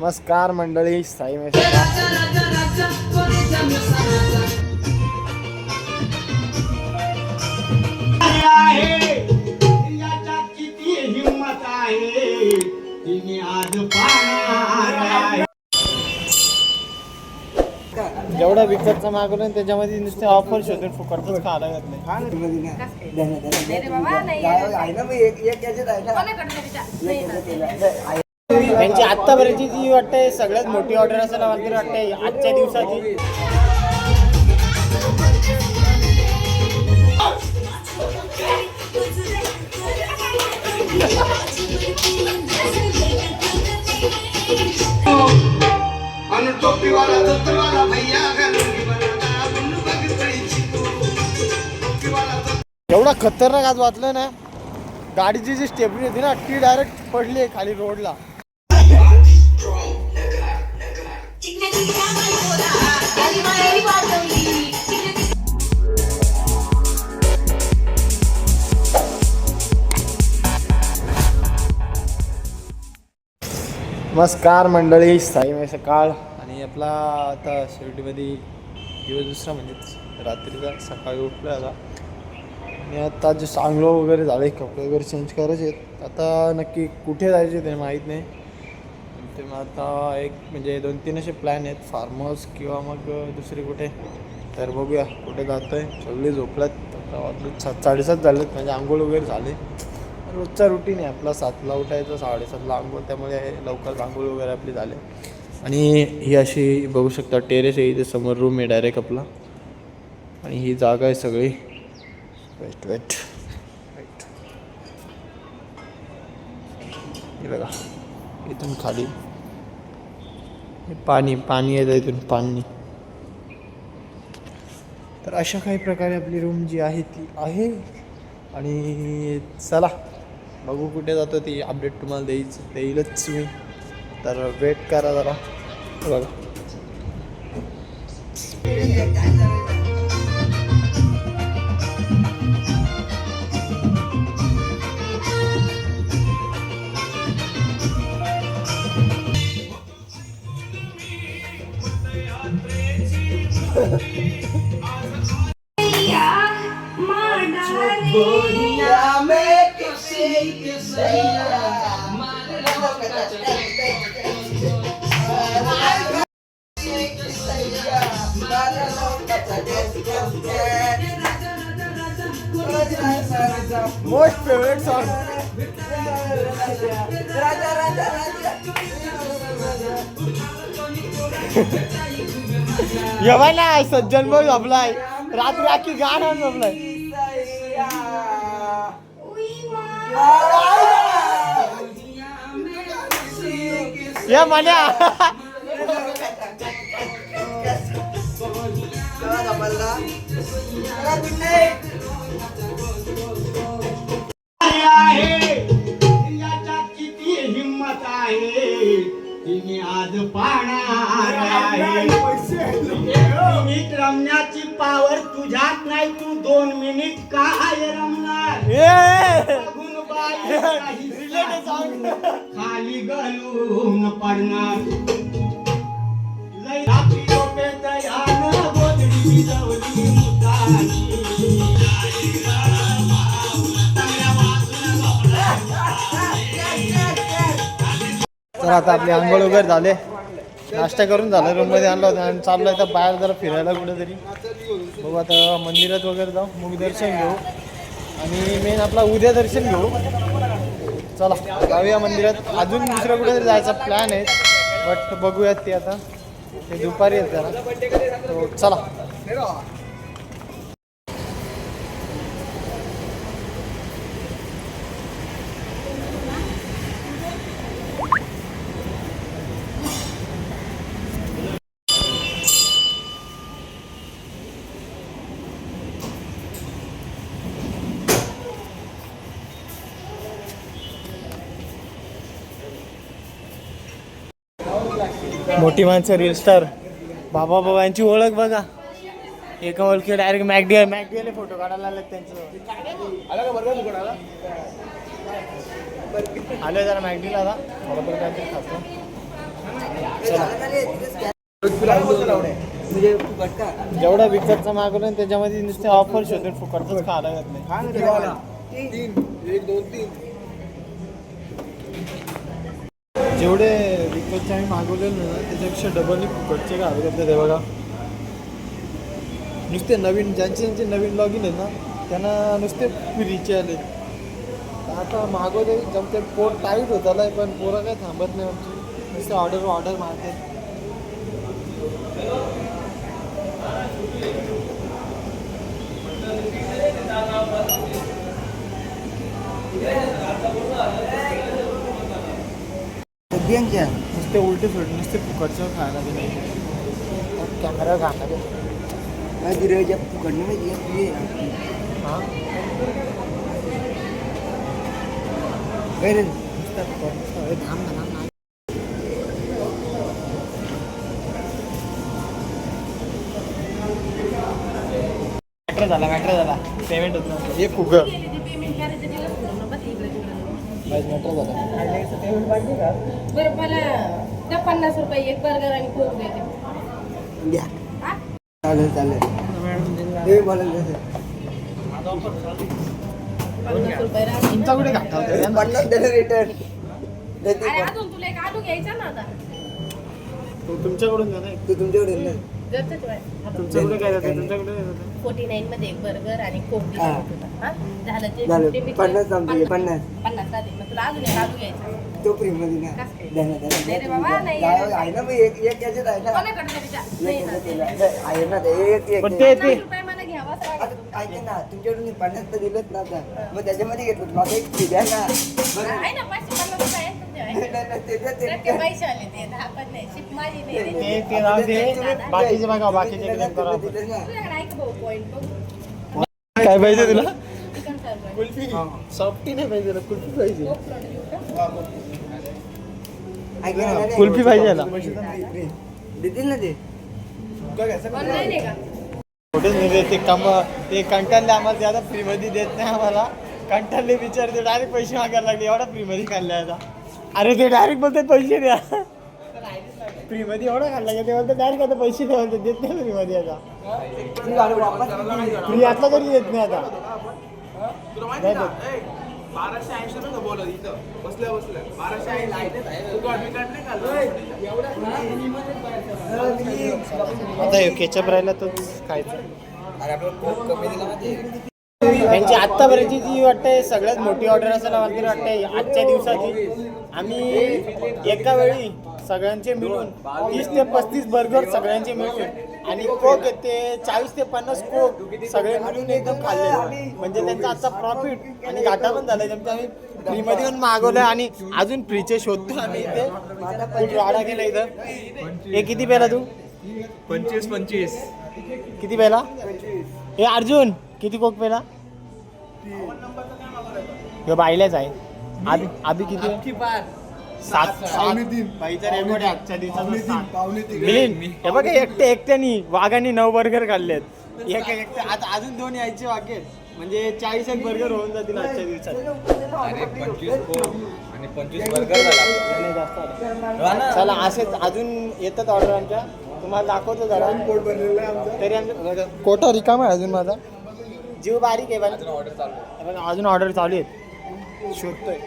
नमस्कार मंडळी साई जेवढा विकतचा मागवलं ना त्याच्यामध्ये नुसते ऑफर शोधून फुकटच खायला लागत नाही. त्यांची आतापर्यंतची जी वाटते सगळ्यात मोठी ऑर्डर असेल मला वाटते आजच्या दिवसाची. एवढा खतरनाक आज वाचलं ना. गाडीची जी स्टेपनी होती ना ती डायरेक्ट पडली खाली रोडला नमस्कार मंडळी साई मे सकाळ. आणि आपला आता शिर्डीमध्ये दिवस दुसरा म्हणजे रात्रीचा सकाळी उठला आता. आणि आता जे चांगलं वगैरे झाले कपडे वगैरे चेंज करायचे आहेत आता नक्की कुठे जायचे ते माहीत नाही. ते मग आता एक म्हणजे दोन तीन असे प्लॅन आहेत. फार्म हाऊस किंवा मग दुसरी कुठे? तर बघूया कुठे जातो आहे सगळी झोपल्यात. आता सात साडेसात झालेत. म्हणजे आंघोळ वगैरे झाले. रोजचा रुटीन आहे आपला. सातला उठायचं साडेसातला आंघोळ. त्यामुळे लवकर आंघोळ वगैरे आपली झाले. आणि ही अशी बघू शकता टेरेस आहे. इथे समोर रूम आहे डायरेक्ट आपला. आणि ही जागा आहे सगळी. वेट वेट वेट बघा. इथून खाली. पाणी पाणी येतं इथून पाणी. तर अशा काही प्रकारे आपली रूम जी आहे ती आहे. आणि चला बघू कुठे जातो ती अपडेट तुम्हाला देईच देईलच मी. तर वेट करा जरा. बघा. येवाय ना सज्जन भाऊ झोपलाय रात्री आखी गाणं झोपलाय या म्हण्या आहे तिने आज पाहणार आहे. मिनिट रमण्याची पावर तुझ्यात नाही तू दोन मिनिट काय रमणार? खाली घालून पडणार. लय रात्री डोक्यात यानं गोधडी जवळी तर आता आपली आंघोळ वगैरे झाले. नाश्ता करून झालं रूममध्ये आणलं होतं आणि चाललं तर बाहेर जरा फिरायला कुठेतरी. बघू आता मंदिरात वगैरे जाऊ मग दर्शन घेऊ. आणि मेन आपला उद्या दर्शन घेऊ. चला जाऊया मंदिरात. अजून दुसऱ्या कुठेतरी जायचा प्लॅन आहे बट बघूयात ते आता. ते दुपारी आहेत जरा. चला. मोठी माणसं रील स्टार बाबा बाबा यांची ओळख बघा. एका ओळखी डायरेक्ट मॅगडी मॅगडीवाले फोटो काढायला लागले त्यांचं. आलो जरा मॅगडीला आता. फुकट जेवढा विकतचा मागवलं ना त्याच्यामध्ये नुसते ऑफर शोधून फुकटच खायला लागत नाही. एक दोन तीन. जेवढे विकतचे आम्ही मागवलेले ना त्याच्यापेक्षा डबल फुकटचे का हवे ते बघा. नुसते नवीन ज्यांचे ज्यांचे नवीन लॉग इन आहेत ना त्यांना नुसते फ्रीचे आले आता मागवले जमते पोट टाईट होत आलाय पण पोरं काही थांबत नाही आमची. नुसते ऑर्डर ऑर्डर मारते बियांच्या नुसते उलटे सोडून नुसते फुकटचं खायला दिले कॅमेरा फुकट नाही माहिती हां? काय ना थांब ना. मॅट्र झाला मॅट्र झाला. पेमेंट होत नव्हतं. हे मॅट्र झाला बरं मला द्या पन्नास रुपये एक बर्गर आणि कोक देते. घ्या हा? चालेल चालेल. हे बोलायला पन्नास रुपये राहते. तुमचा कुठे घाटा होता? पन्नास दिलं रिटर्न अरे अजून तुला एक आलू घ्यायचा ना आता. तुमच्याकडून तू तुमच्याकडे तुमच्याकडे काय जाते तुमच्याकडे काय जाते फोर्टी नाईन मध्ये एक बर्गर आणि कोक हा. दिला तुला? झालं ते झालं. 50 भेटले. पन्नास आमचे, पन्नास. पन्नास राहते मग तुला अजून एक आलू घ्यायचा तो फ्री मध्ये ना कसं काय? द्या ना, द्या ना, नाही रे द्या बाबा, ना. नाही. आहे आहे ना मग एक एक याच्यात आहे ना कोणाकडे द्यायचा? एक नाही याच्यात. आहे ना. आहे ना ते एक एक पण ते- पन्नास रुपये मला घ्यावाच लागेल. आता ऐका ना तुमच्याकडून मी पन्नास तर दिलंच ना आता मग त्याच्यामध्ये घेतलं माझं एक फ्री द्या ना बरं. आहे ना पाचशे ते- तर ते पैसे आले ते दहा पण नाही शिप माझी नाही रे. ते ते राहू दे. बाकीचे बघा बाकीचे दिलं ना, claim करा. तुम्ही दिलं ना. तुझ्याकडे आहे का भाऊ point? बघू? काय पाहिजे तुला. कुल्फी. सॉफ्टी नाही पाहिजे तुला कुल्फी पाहिजे. कुल्फी पाहिजे. देतील ना ते. ऑनलाईन आहे का? कुठेच नाही देत ते कम ते कंटाळले आम्हाला ते आता फ्रीमध्ये देत नाही आम्हाला. कंटाळले विचारते डायरेक्ट पैसे मागायला लागले एवढा फ्रीमध्ये खाल्ला आता. अरे ते डायरेक्ट बोलते पैसे द्या. फ्रीमध्ये एवढा खाल्ला का? ते बोलते डायरेक्ट आता पैसे द्या. बोलते देत नाही फ्रीमध्ये आता? फ्री आता तरी देत नाही आता. तुला माहिती नाही ना? देत. ए, बाराशे ऐंशी नका बोलत इथं. बसल्या बसल्या. बाराशे ऐंशी तू गाडी काढ नाही खाल्लं. आता केचप राहिला तोच खायचा. अरे आपलं कोक कमी दिला त्यांची आत्तापर्यंतची जी वाटते सगळ्यात मोठी ऑर्डर असेल मला वाटते आजच्या दिवसाची. आम्ही एका वेळी सगळ्यांचे मिळून तीस ते पस्तीस बर्गर सगळ्यांचे मिळून आणि कोक येते चाळीस ते पन्नास कोक सगळे मिळून एकदम खाल्ले म्हणजे त्यांचा आजचा प्रॉफिट आणि घाटा पण झाला त्यांचा आम्ही फ्रीमध्ये पण मागवलं आणि अजून फ्रीचे शोधतो आम्ही इथे. राडा केला इथं. हे किती पेला तू? पंचवीस पंचवीस. किती पेला हे अर्जुन. किती कोक पेला? हे बायलाच आहे. आधी आधी किती सात सात. मिलिंद हे बघ एकटे एकट्यानी वाघांनी नऊ बर्गर खाल्लेत. एक एकटे आता अजून दोन यायचे वागे म्हणजे चाळीस एक बर्गर होऊन जातील आजच्या दिवसात. अरे पंचवीस आणि पंचवीस बर्गर झाला. नाही, जास्त आले. चला असेच अजून येतात ऑर्डर आमच्या. तुम्हाला दाखवतो जरा. तरी आमचं कोटा रिकामा आहे अजून माझा. जीव बारीक आहे पण ऑर्डर चालू पण अजून ऑर्डर चालू आहेत शोधतोय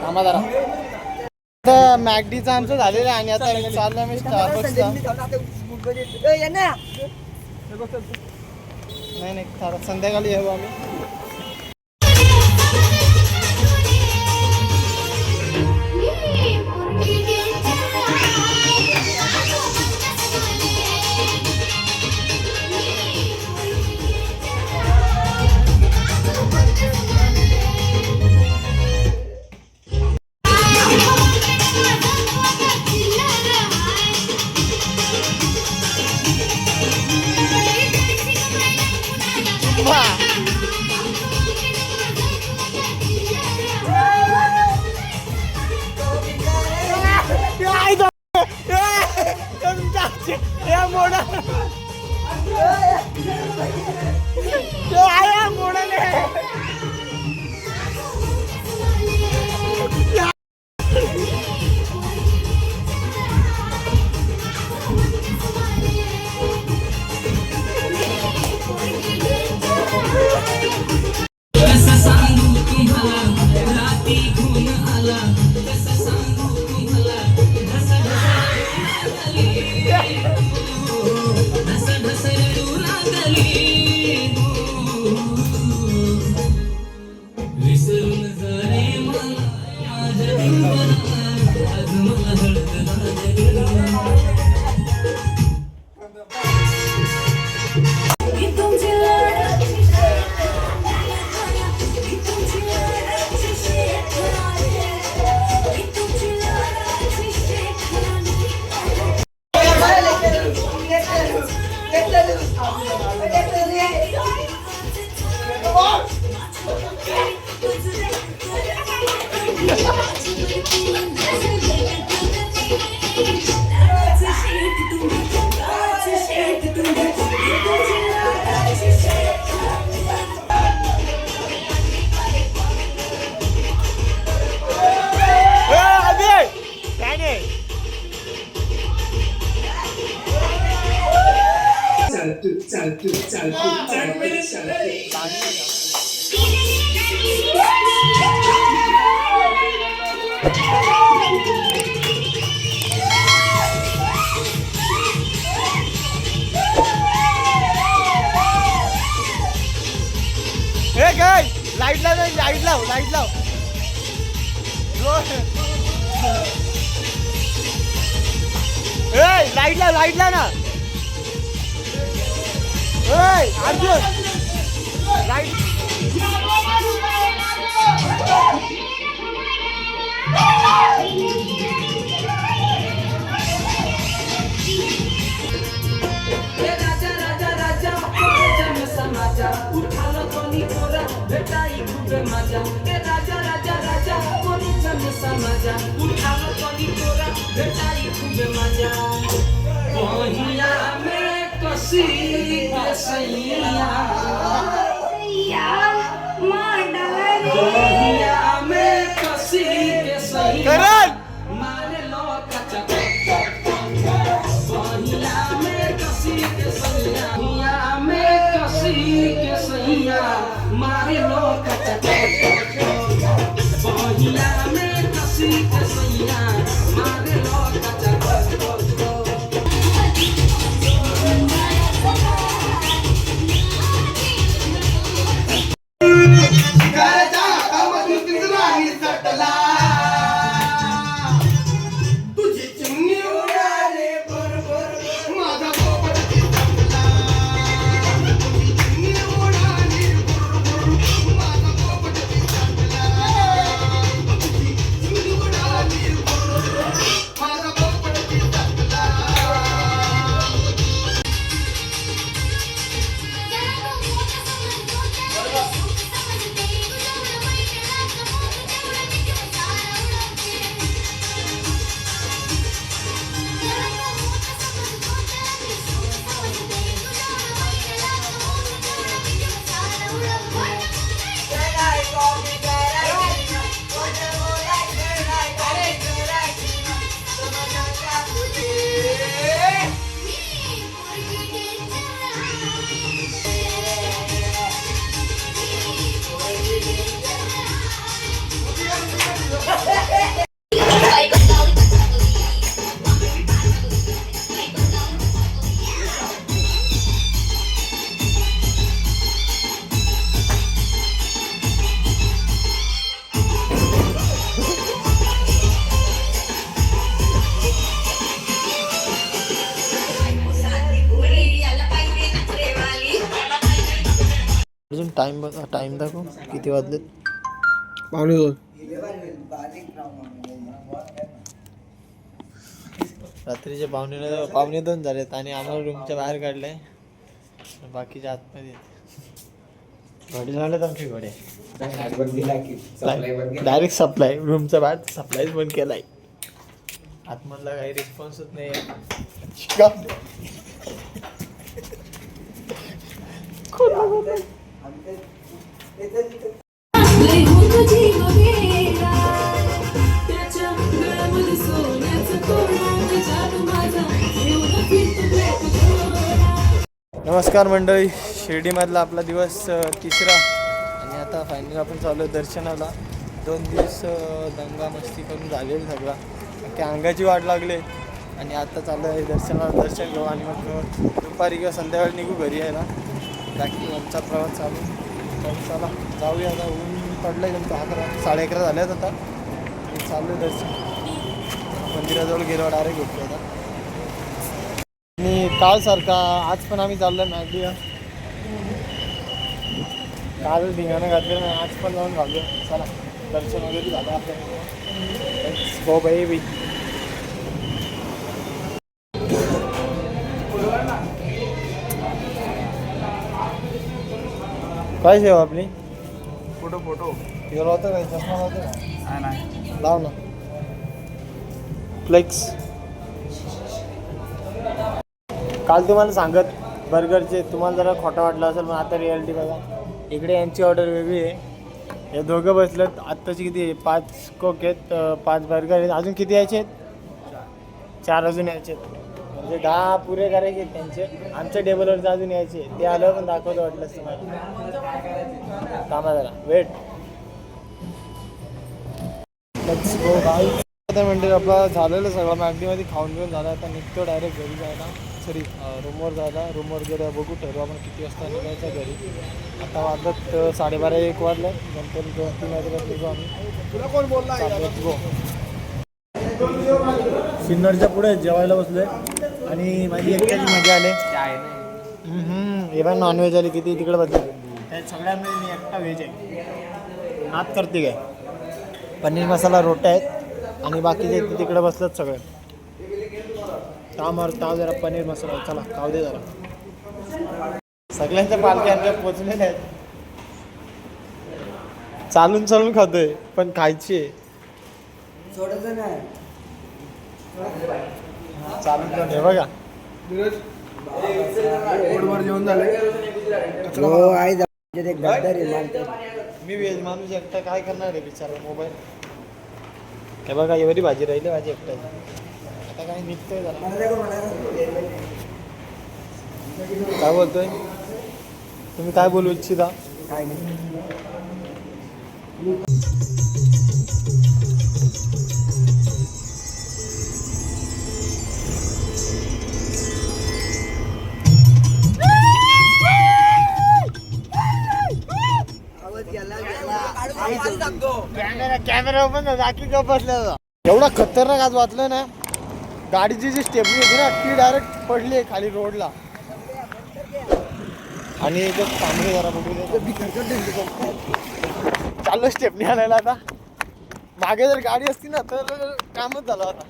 थांबा जरा आता मॅगडीचं आमचं झालेलं आहे आणि आता चाललं मी स्टारबक्सचा नाही नाही खरं संध्याकाळी येऊ आम्ही हे काय लाइट लाव लाइट लाव लाइट लाव ए लाइट लाव लाइट लाव ना ए अर्जुन लाईट राजा राजा राजा जन समाजा उठालो कोणी पोरा भेटाई खूप मजा टाइम बघा टाइम दाखव किती वाजलेत? पावणे दोन. रात्रीचे पावणे पावणे दोन झालेत आणि आम्हाला रूमच्या बाहेर काढले बाकीच्या आतमध्ये घडी झालेत आमची घडे. डायरेक्ट सप्लाय रूमच्या बाहेर सप्लायच बंद केलाय. आतमधला काही रिस्पॉन्सच नाही नमस्कार मंडळी शिर्डीमधला आपला दिवस तिसरा. आणि आता फायनली आपण चालू आहे दर्शनाला. दोन दिवस दंगा मस्ती करून झालेली सगळा. की अंगाची वाट लागले. आणि आता चालू आहे दर्शनाला दर्शन घेऊ आणि मग दुपारी किंवा संध्याकाळी निघू घरी यायला. बाकी आमचा प्रवास चालू तर चला जाऊया आता. ऊन पडलं आहे तुमचं अकरा साडे अकरा झाल्यात आता. चालू आहे दर्शन. मंदिराजवळ गेलो डायरेक्ट घेतो आता. आणि कालसारखा आज पण आम्ही चाललोय मॅगडीला काल धिंगाणं घातलं आज पण जाऊन घाललो चला दर्शन वगैरे झालं आपलं हो बाई काय सेवा आपली? Photo photo. गेलो होतं काय चष्मा होतं का? लाव ना. फ्लेक्स काल तुम्हाला सांगत बर्गरचे तुम्हाला जरा खोटं वाटलं असेल पण आता रियालिटी बघा. इकडे यांची ऑर्डर वेगळी आहे. हे दोघं बसलेत. आत्ताची किती आहे? पाच कोक आहेत अं, पाच बर्गर आहेत. अजून किती यायचे आहेत? चार अजून यायचे आहेत. म्हणजे दहा पुरे करायचे त्यांचे आमच्या टेबलवरचे अजून यायचे ते आलं पण दाखवतं वाटलंच तुम्हाला थांबा जरा. वेट आता म्हणजे आपला झालेलं सगळं. मॅगडीमध्ये खाऊन घेऊन झालं. आता निघतो डायरेक्ट घरी जायला. सॉरी रूमवर जायला. रूमवर गेलं बघू ठरवू आपण किती वाजता निघायचं घरी. आता वाजत साडेबारा एक वाजलं. नंतर दोन तीन वाजता निघू आम्ही. कोण बोलला? गो सिन्नरच्या पुढे जेवायला बसलोय. आणि माझी एकट्याची मजा आले. हे नॉनव्हेज आली किती तिकडे बदल त्या सगळ्यांमध्ये मी एकटा व्हेज आहे. नात करते काय? पनीर मसाला रोट्या आहेत. आणि बाकीचे तिकडे बसलेत सगळे. तामर मार ताव जरा पनीर मसाला चला खाऊ दे जरा. सगळ्यांच्या पालख्या आमच्या पोचलेल्या आहेत. चालून चालून खातोय पण खायची आहे. सोडायचं नाही. चालून हे बघा. पोटभर जेवण झालंय हो आई जा- ते गद्दार. मी व्हेज माणूस एकटा काय करणार आहे बिचारा मोबाईल? हे बघा एवढी भाजी राहिली माझी एकट्याची आता काय निघतोय जरा. काय बोलतोय? तुम्ही काय बोलू इच्छिता? काय नाही. कॅमेरा कॅमेरा ओपन राखी बसला एवढा खतरनाक आज वाचलं ना गाडीची जी स्टेपनी होती ना ती डायरेक्ट पडली आहे खाली रोडला आणि इथे थांबले जरा बघू चाललो स्टेपनी आणायला आता. मागे जर गाडी असती ना तर कामच झालं आता.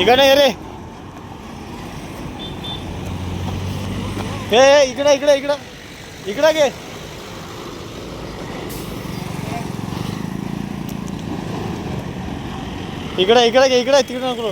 इकडे ये रे. हे इकडे इकडे इकडे. इकडे घे. इकडे इकडे घे इकडे तिकडे नको